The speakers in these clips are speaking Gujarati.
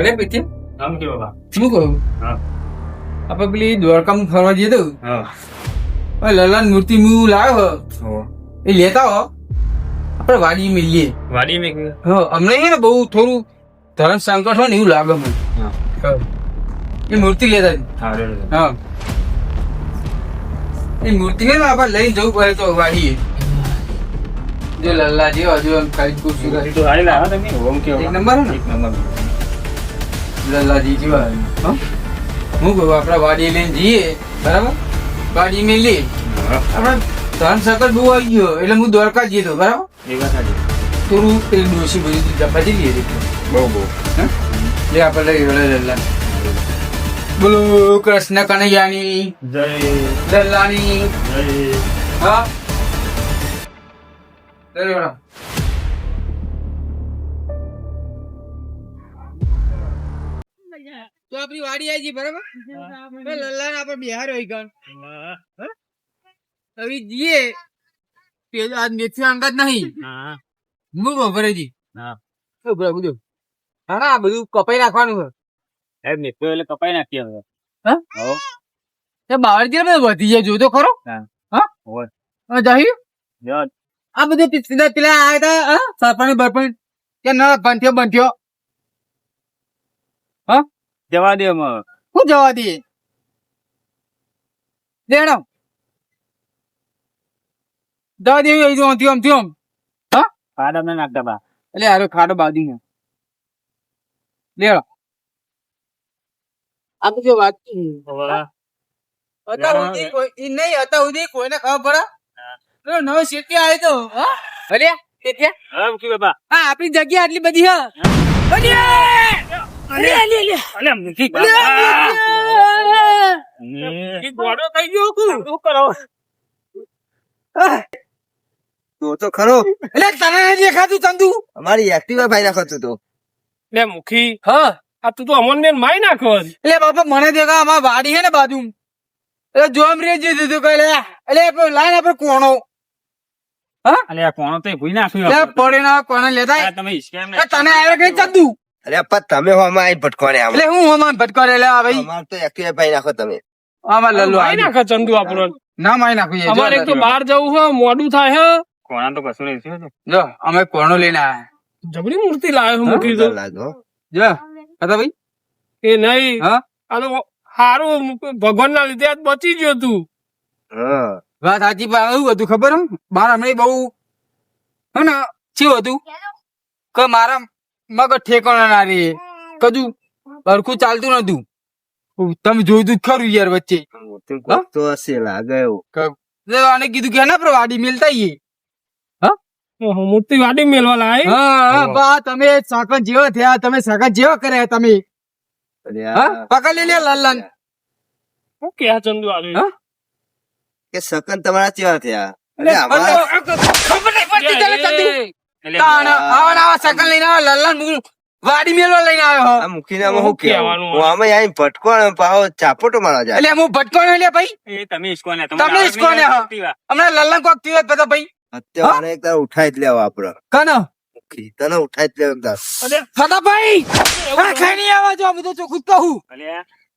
અરે પીતે આમ કે બાબા શું કહું હા આપણે પેલી દ્વારકામાં ફરવા જઈએ તો હા હવે મૂર્તિ હું લાવ્યો એ લેતા હો આપણે વાડી મેલીએ વાડી મેં હા અમને છે ને બહુ થોડું ધર્મ સંકટ હોય ને એવું લાગે મને. એ મૂર્તિ લેતા હા એ મૂર્તિ ને આપણે લઈને જવું પડે તો વાડીએ જો લલ્લા જેવો હજુ એમ ખાલી ખુરશી એ તો હારી લાવ્યા તમે ઓમ કે એક નંબર? એક નંબર લલ્લાજી જીવા હું? કહું આપણે વાડી લઈને જઈએ બરાબર? વાડી મેં લઈએ. આપણે ધન સકટ બહુ આવી ગયો એટલે હું દ્વારકા જઈએ તો બરાબર? એ વાત સાચી. થોડું પેલી ડોસી બધી ચપાતી લઈએ બહુ બહુ. હા? લે આપણે લઈ લલ્લા બોલો કૃષ્ણ કનૈયાની. જય. લલ્લાની. જય. હા? તો આપણી વાડી આવી બરાબર? લલ્લા આપણે બિહાર હોય ગણ. હવે જીએ પેલો આ મેથી અંગત નહીં. હા. હા. બરાબર બધું હા ના બધું કપાઈ નાખવાનું છે. એ મિત્રો એટલે કપાઈ નાખીએ હવે. હા? તે બાવળ જે બધું વધી જાય જોતો ખરો. હા. હા? જાહી. આ બધું પેલા આવ્યા હતા હા? સરપંચ બરપંચ. કે ના બંધ્યો બંધ્યો હા? જવા દે અમે શું જવા દઈએ દેણો. જવા દે અહીં આમ થયું આમ થયું આમ. હા? ખાડા ને નાખતા બા. એટલે હારો ખાડો બાંધી ને લેડો આ બધું વાત હતા સુધી કોઈ ઈ નહીં હતા સુધી કોઈને ખબર પડે? પેલો નવો શેઠી આવ્યો તો હા? અરે શેઠિયા આમ કે બાબા હા આપણી જગ્યા આટલી બધી હા. અલે આમ નથી અરે, એ થઈ ગયો કુ? શું કરો? તો તો ખરો. એટલે તને નથી દેખાતું ચંદુ? અમારી એક્ટિવા ભાઈ નાખો તું તો. લે મુખી. હા આ તું તો અમન મારી નાખો એટલે બાપા મને દેખા અમાર વાડી હે ને બાજુ એટલે જોમ રે જે દીધું કહે એટલે લાઈન આપડે કોણો? અલે કોણો કોણ તો ભૂઈ નાખ્યું પડે ના કોને લેતા? તમે તને આવ્યો કઈ ચંદુ? અરે પણ તમે હો અમારી ભટકોને એટલે હું હમાન ભટકો ભટકોરે લે આ ભાઈ? અમાર તો એકે ભાઈ નાખો તમે. આમાં લલ્લુ આઈ નાખો ચંદુ આપણો. ના માઈ નાખો એ અમારે એક તો બહાર જવું હે મોડું થાય હે. કોણા તો કશું નહીં થયું જો અમે કોણો લઈને આયા. જબરી મૂર્તિ લાવ્યો હું મૂકી દો. જો હતા ભાઈ? એ નહીં. હા? આ તો હારું ભગવાન ના લીધે આજ બચી ગયો તું. હા. વાત સાચી પણ એવું હતું ખબર હમ મારા હમણાં બહુ હે ને? શું હતું? કે મારા મગજ ઠેકાણા ના રે. કજુ હરખું ચાલતું નતું. તમે જોયું તું ખરું યાર વચ્ચે. તો હશે લાગે એવું. ક- તે આને કીધું કે ના પર વાડી મેલતા ઈએ? ઓહો, મૂર્તિ વાડી મેલવા લાય હા બા તમે સાકર જેવા થયા તમે સાકર જેવા કર્યા તમે. પકડ લઈ લે લાલ હું કે આ ચંદુ આવ્યું? હા? કે સકન તમારા ચેવા થયા. અરે ખબર નહીં પડતી તને વાડી મેલવા લઈને આવ્યો મૂકીને કહેવાનું કહેવાનું હું આમાં આવીને ભટકો ને ચાપોટો મારવા જાય. એટલે હું ભટકો ને ભાઈ? એ તમે હા. હમણાં લલ્લન કોક થયું હોત ભાઈ. અત્યારે એક તાર ઉઠાઈ જ લેવા આપડે. કનો? તને ઉઠાઈ જ લેવા તાર. સદા ભાઈ આ ખાઈ આવા જો બધું ચોખ્ખું જ કહું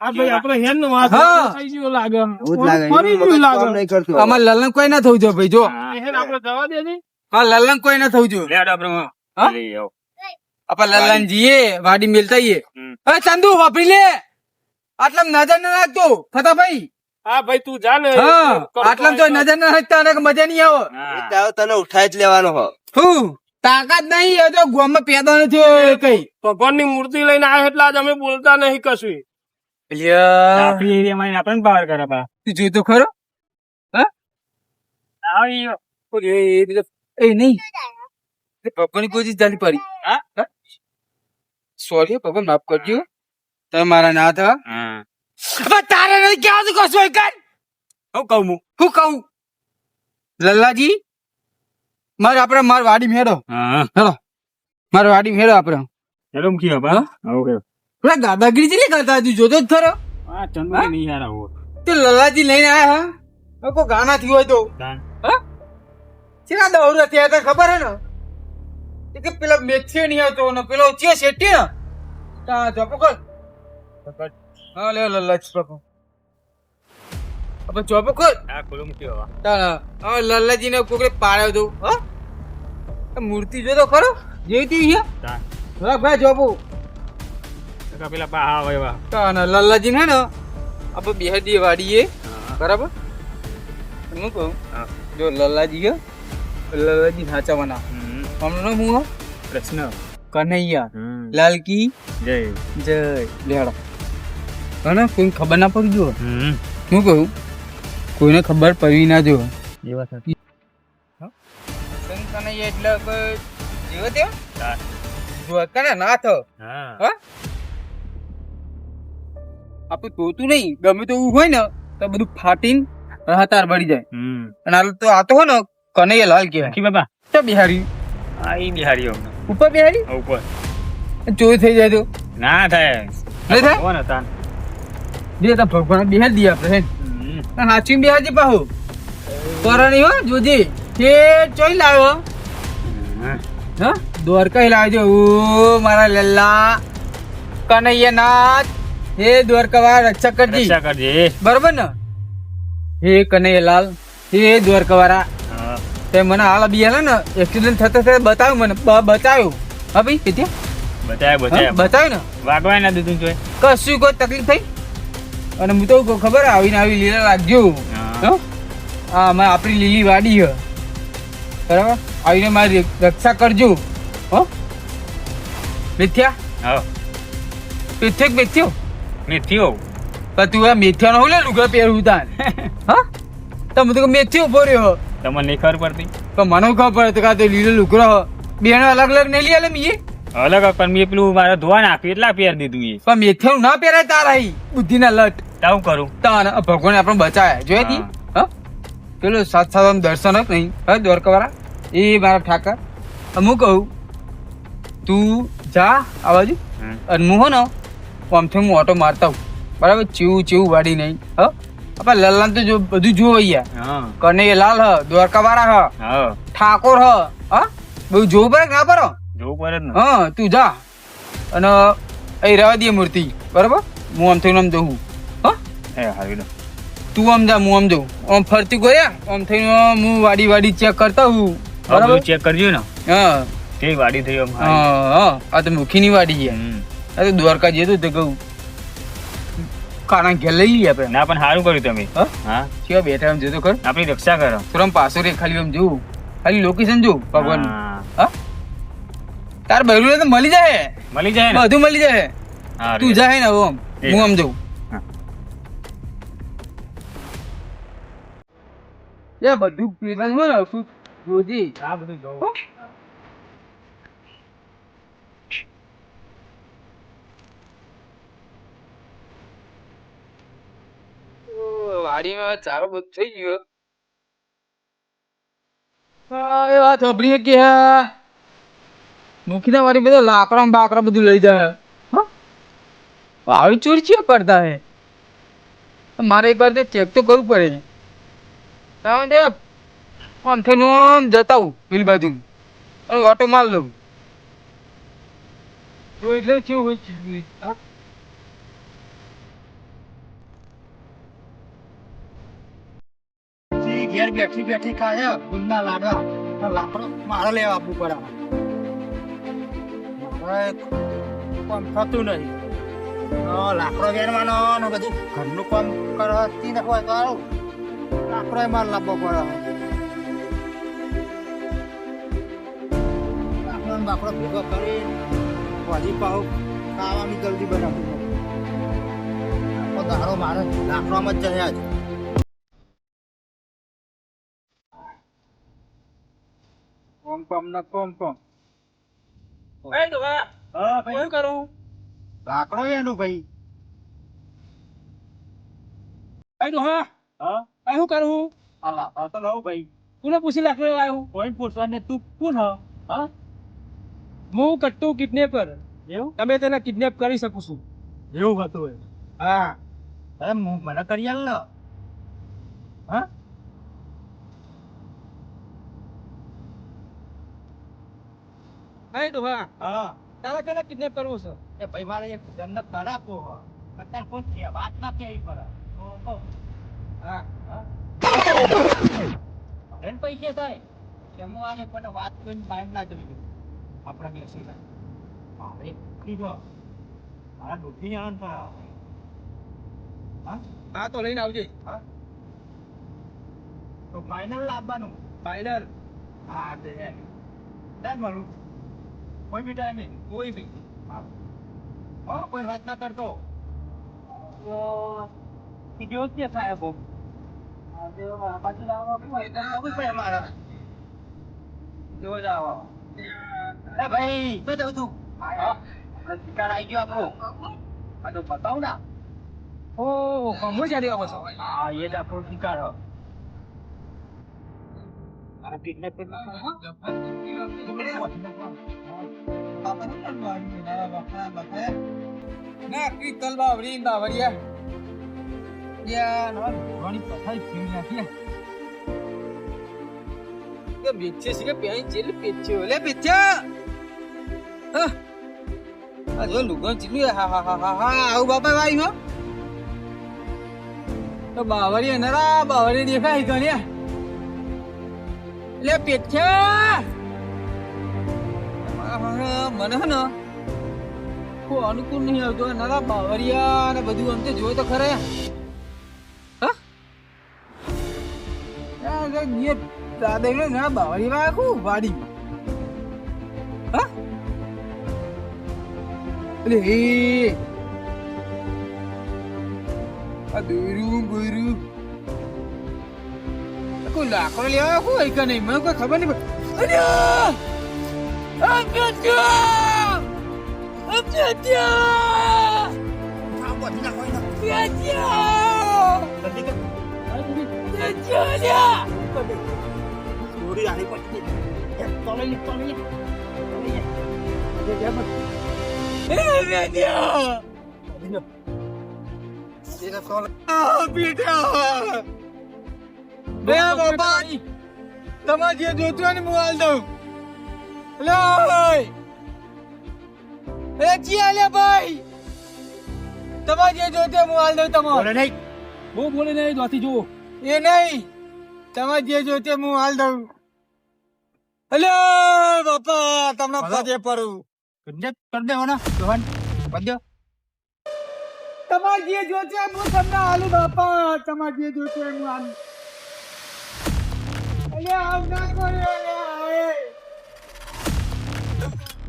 આ ભાઈ આપણે હેન નો વાત હા. થઈ ગયો લાગે. એવું જ લાગે. ફરી એનું ગયું મગજ કામ લાગે. નહીં કરતું. અમાર લલ્લન કોઈ ના થવું જો ભાઈ જો. આપડે જવા દેજે. હા લલન કોઈ ના થવું જોઈએ. હા? લઈ આવો. આપણે લલ્લન જીએ વાડી મેલતા હમ. ચંદુ વાપરી લે. આટલા નજર ના રાખતો ફતા ભાઈ હા ભાઈ તું જા ને. આટલા નજર ના રાખતા અને મજા નહીં આવે. તને ઉઠાઈ જ લેવાનો હો. હું? તાકાત નહીં એ તો ગોમાં પેદા નથી કઈ. ભગવાનની મૂર્તિ લઈને આવે એટલે આજ અમે બોલતા નહીં કશું. અલ્યા, આપણી એરિયામાં આપણને પાવર કરે પા તું તો ખરો. હા? એ રીતે- એ નહીં. પપ્પાની કોઈ ચીજ ચાલી પડી. હા? સોરી પપ્પા માફ કરજો. તમે મારા ના હતા હા. હવે તારે નહીં કહેવાનું કશું કર. હું કહું હું? હું કહું? લલ્લાજી મારે આપણે માર વાડી મેળો. હેલો. માર વાડી મેળો આપણે. હેલો મૂકી બાપા. ઓકે. પેલા દાદાગીરી ચેલી કરતા તું જોતો જ ખરો. હા ચંદુ નહીં યાર આવો તે લલ્લાજી લઈને આયા હા? હવે કોઈ ગાના થયું હોય તો? ચેના દવરા થયા હતા ખબર હે ને? કે પેલા મેથ્યો નહીં હતો ને પેલો ચે શેટ્ટી ને? તા ચોપો કર હા લે લે લચ પકડ આપણે જો કર આ ખુલ્લું મૂકી હવે તા હા લલ્લાજીને કોકરે પાડ્યો તો હા. મૂર્તિ જો તો ખરો જેવી તી છે તા. હા ભાઈ જોબુ પેલા પા હા ભાઈ વાહ તા ને લલ્લાજી હે ને આપણે બેહદી વાડીએ બરાબર? હું કહું જો લલ્લાજી છે લલ્લાજી સાચવવાના. હમણાં હું હો? પ્રશ્ન. કનૈયા. લાલકી. જય. જય. લેડો હને કોઈ ખબર ના પડી જો હું કહું? કોઈને ખબર પડી ના જો એ વાત કનૈયા એટલે જીવો તે? જો કને ના થો હા. હા? આપણે તોતું નહીં. ગમે તો હોય ને તો બધું ફાટીને રાહતાર બળી જાય. હમ. અને આ તો આ તો હોય ને કનૈયા લાલ કહેવાય. કી બાબા તો બિહારી? આ ઈ બિહારી ઉપર બિહારી? ઉપર. ચોરી થઈ જાય તો? ના થાય. નહીં થાય? કોણ હતા. જે તો ભગવાન બિહાર દઈએ આપણે હે હાચી બિહાર છે પાહુ. કરણી હો જોજી. તે ચોઈ લાવ્યો. હા. હા દ્વારકા લાવજો ઓ મારા લલ્લા. કનૈયા નાથ હે દ્વારકા રક્ષા કરજી. રક્ષા કરજે. બરોબર ને? હે કનૈયાલાલ. હે દ્વારકાવાળા. હા તે મને હાલ બિયાલે ને એક્સિડન્ટ થતા થતા બતાવ્યું મને બતાવ્યું. હા ભાઈ કેતી બતાય હા, બતાય બતાવ્યું ને? વાગવાય ના દીધું જોઈ કશું કોઈ તકલીફ થઈ? અને હું તો ખબર આવીને આવી લીલા લાગજો હા. અમે આપણી લીલી વાડી છે. બરાબર? આવીને મારી રક્ષા કરજો. હો? મિથ્યા? હા. મિથ્યો મેથ્યો? મિથ્યો. પણ તું આ મેથિયાનો હું લે લુગડા પહેરવું તાન હા? તમે તો મેથિયો ઊભો રહ્યો તમને નહીં ખબર પડતી? પણ મને ખબર પડતી તો કાં તો લીલો લુકરો બેનો અલગ અલગ નહીં લે મીએ અલગ પણ મેં પેલું મારા ધોવા નાખ્યું એટલા પહેર દીધું એ પણ મેથિયાનું ના પહેરાય તારા બુદ્ધિના લટ. તાવ કરું? તાન ભગવાન આપણે બચાયા. જોઈ હતી હા. પેલું સાત સાત દર્શન જ નહીં. હા દ્વારકાવાળા? એ મારા ઠાકર. હું કહું તું જા આ બાજુ. અને હું હો ને આમથી હું ઓટો મારતા હું બરાબર? ચીવું ચીવું વાડી નહીં. હ? આપણે લલ્લાન તો જો બધું જોવો અહીંયા કને લાલ હ દ્વારકાવાળા હ હા. ઠાકોર હ હા? બધું જોવું પડે ના પડે? જોવું પડે ને. હા તું જા. અને અહીં રહેવા દે મૂર્તિ બરાબર? હું આમ થઈને આમ જઉં. હા? એ હારી તું આમ જા હું આમ જઉં. આમ ફરતી ગયા આમ થઈને હું વાડી વાડી ચેક કરતા હું બરાબર? ચેક કરજો ને. હા. કેવી વાડી થઈ આમ હા હા. આ તો મુખીની વાડી છે. આ તો દ્વારકા જતું તો કહું. કાના ઘેર લઈ લઈએ આપણે. ના પણ સારું કર્યું તમે. હા? કેવા બેઠા એમ જોતો કર આપણી રક્ષા કરો. થોડું પાછો રે ખાલી એમ જોવું ખાલી લોકેશન જોવું ભગવાન. હા. તાર બહેરું તો મળી જાય. મળી જાય બધું મળી જાય. હા, તું જાય ને આમ. હું આમ જોઉં. એ બધું પીવાનું શું? આ બધું જોવું વાડીમાં ચારો બધું મારે એક વાર ચેક તો કરવું પડે. તમે આમ આમ જતા હું પેલી બાજુ. ઓટો માર લઉં. એટલે કેવું હોય છે? ઘેર બેઠી બેઠી ખાય ગુંદા લાડવા. તો લાકડો મારે લેવા આપવું પડે કામ થતું તો લાકડો વેરવાનો ને બધું ઘરનું કામ કરતી હોય તો લાકડો મારે લાવવો પડે લાકડો બાકડો ભેગો કરી ભાજી પાઉ ખાવાની જલ્દી બનાવવું પડે. આખો દાડો મારે લાકડામાં જ જયા છે કોમ કોમ એ તો હા ભાઈ. કરું? લાકડો એનું ભાઈ. હા. આ શું કરું? હા આ તો લઉં ભાઈ. કોને પૂછી લાકડો આવ્યો કોઈ પૂછવા ને તું કોણ હ? હા? હું કટ્ટુ કિડનેપર. એવું? તમે તેને કિડનેપ કરી શકું છું. એવું હતું એ હા. અરે મને કરી આલ ને. હા? હે ડોહા. હા. તારા કેને કિડનેપ કરવો છે? એ ભાઈ મારે એક જન્નત ખરાબ તો અત્યારે કોઈ કે વાત ના કે પડે હા હા. પૈસે થાય. એમાં આને કોને વાત કરીને બાઈમ ના જવી આપણે બેસી મારે કીધો મારા દુઃખી આનંદ હા? હા તો લઈને આવજે. હા? તો ફાઈનલ લાવવાનું. ફાઈનલ હા દે દે મારું કોઈ બી ટાઈમે કોઈ બી હા કોઈ વાત ના કરતો. તો લાવવા મારા. જો ભાઈ શિકાર આવી ગયો આપણો. આ તો બતાવ ના. ઓ હું જાડી આવો છો. હા એ જ આપણો શિકાર. ના કી તલ બાવરી બાવરિયા યા નો ઘણી પથાઈ ફીમ નાખી કે બેચે છે કે પેઈ જેલ પેચ્યો લે બેચ્યા હા આ જો લુગન ચીલું હા હા હા હા હા આવું બાપા વાઈ હો તો બાવરી નરા બાવરી ગણ્યા લે પેચ્યા મને હે ને કોઈ અનુકૂળ નહીં આવતો નરા બાવરિયા ને બધું અંતે તો તો ખરે. દાદા ના બાવરી માં આખું વાડી આ દોરું બોરું. કોઈ લાકડો લેવા કોઈ કે નહીં? મને કોઈ ખબર નહીં અરે આ પ્યાત્યા આ પ્યાત્યા પ્યાત્યા તમારે જે જોતું હોય ને હું હાલ દઉં. લે એ જી લે ભાઈ. તમારે જે જોતું હોય હું હાલ દઉં તમારે. નહીં. બહુ બોલે નહીં દોથી જુઓ. એ નહીં. તમારે જે જોતે હું હાલ દઉં. અલે બાપા તમને પદે પડું. કર દેવાના રોહન બધો તમારે જે જોતે હું તમને હાલું બાપા તમારે જે જોતે હું હાલું.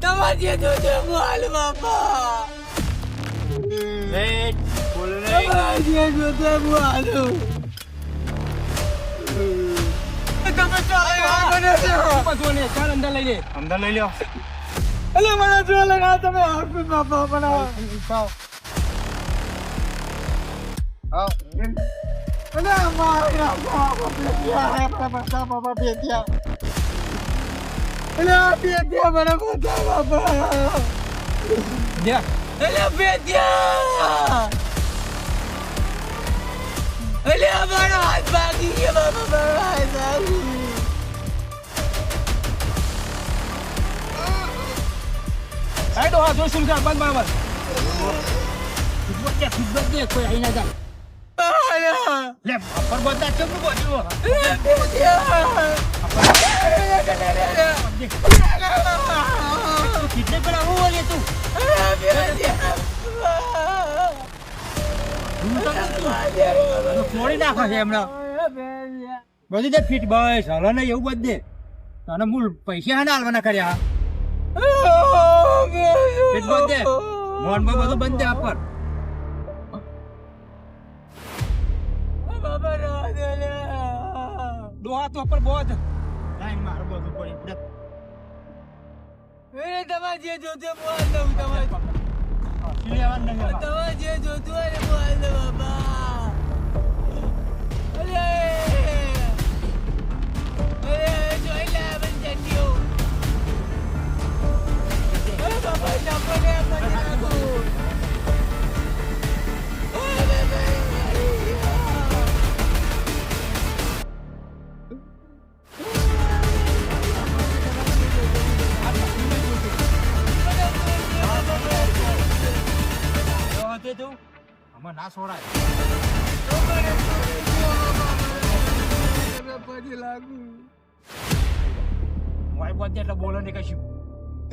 તમારે જે હું હાલું બાપા બોલે તમારે જે જોતે હું તમે ચાલો આ મને ચાલ અંદર લઈ લે. અંદર લઈ લ્યો. અલે મને જો લગા તમે હાથ બાપા બનાવો અલે મારા બાપા બેટિયા હે બાપા અલે આ બેટિયા મને બતા બાપા જા અલે બેટિયા અલે મારો હાથ ભાગી ગયો બાપા મારો હાથ ભાગી સાઈડ હા જો સુન કર બંધ બરાબર ખુદબત દે ખુદબત દે કોઈ આઈ ના જાય આયા લે પર બધા કેમ બોલ્યો અલે બેટિયા કિડનેપ કરાવો બોલે તું ફોડી નાખો છે એમણે બધી દે ફીટ બસ હાલો ને એવું બધે તને મૂળ પૈસા હાને હાલવાના કર્યા ફીટ બધે મોનમાં બધું બંધ દે ડોહા તો પર બોધ લાઈન માર બધું પડી તમારે જે જોતું હાલ દઉં તમારે. તમારે જે જોતું હોય આમાં ના છોડાય વાઈ બોલ એટલે બોલો ને કશું.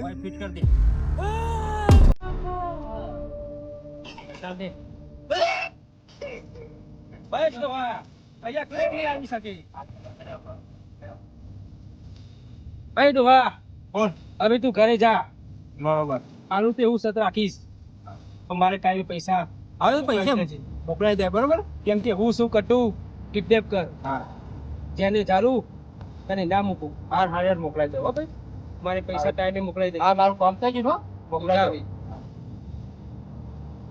વાઈ ફિટ કરી દે. ચાલ દે. બસ તો હા અહીંયા કોઈ નહીં આવી શકે. ભાઈ ડોહા બોલ હવે તું ઘરે જા. બરાબર. આનું તો એવું સત રાખીશ. તો મારે કાંઈ પૈસા હવે પૈસા મોકલાઈ દે બરોબર? કેમ કે હું શું કટું? કિડનેપ કર. હા. જેને ચાલુ તને ના મૂકું. હાર હાર મોકલાઈ દે. હો ભાઈ. મારે પૈસા ટાઈમે મોકલાઈ દે. હા મારું કામ થઈ ગયું મોકલાઈ દે.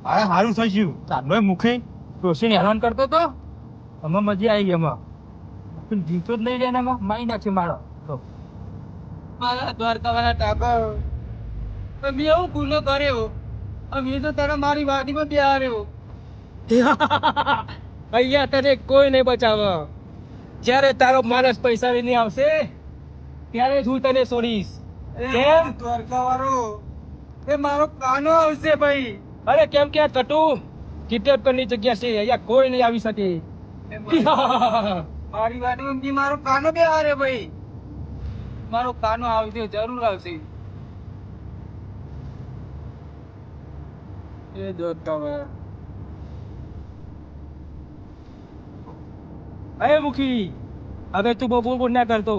અરે સારું થઈ ગયું તારનો મુખે ડોસીને હેરાન કરતો તો? અમે મજા આવી ગઈ એમાં પણ જીતો જ નહીં જાય એમાં મારી નાખી મારો. તો. મારા દ્વારકાવાળા ટાબર મેં એવું ગુનો કર્યો. અમે તો તારા મારી વાડીમાં બે આવ્યો અહીંયા તને કોઈ નહીં બચાવે. જ્યારે તારો માણસ પૈસા લઈને આવશે ત્યારે જ હું તને છોડીશ કેમ? દ્વારકાવાળો. એ મારો કાનો આવશે ભાઈ. અરે કેમ કે આ કટુ કિડનેપ કરની જગ્યા છે અહીંયા કોઈ નહીં આવી શકે. મારી વાડીમાં મારો કાનો બે હારે ભાઈ. મારો કાનો આવશે જરૂર આવશે. એ દ્વારકાવાળા અરે મુખી હવે તું બહુ બોલ ના કરતો.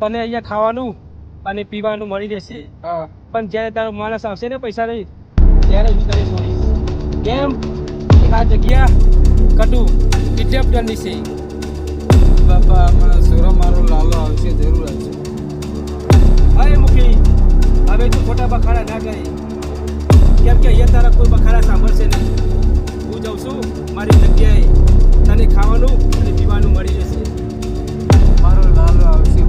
તને અહીંયા ખાવાનું અને પીવાનું મળી રહેશે. પણ જ્યારે તારો માણસ આવશે ને પૈસા લઈ ત્યારે હું તને મળીશ કેમ? આ જગ્યા કટુ કરની છે. બાપા મારા સોરા મારો લાલો આવશે જરૂર આવશે. અરે મુખી હવે તું ખોટા બખાડા ના કરી. કેમ કે અહીંયા તારા કોઈ બખારા સાંભળશે નહીં. હું જાઉં છું, મારી જગ્યાએ તને ખાવાનું અને પીવાનું મળી જશે. મારો લાલ આવશે.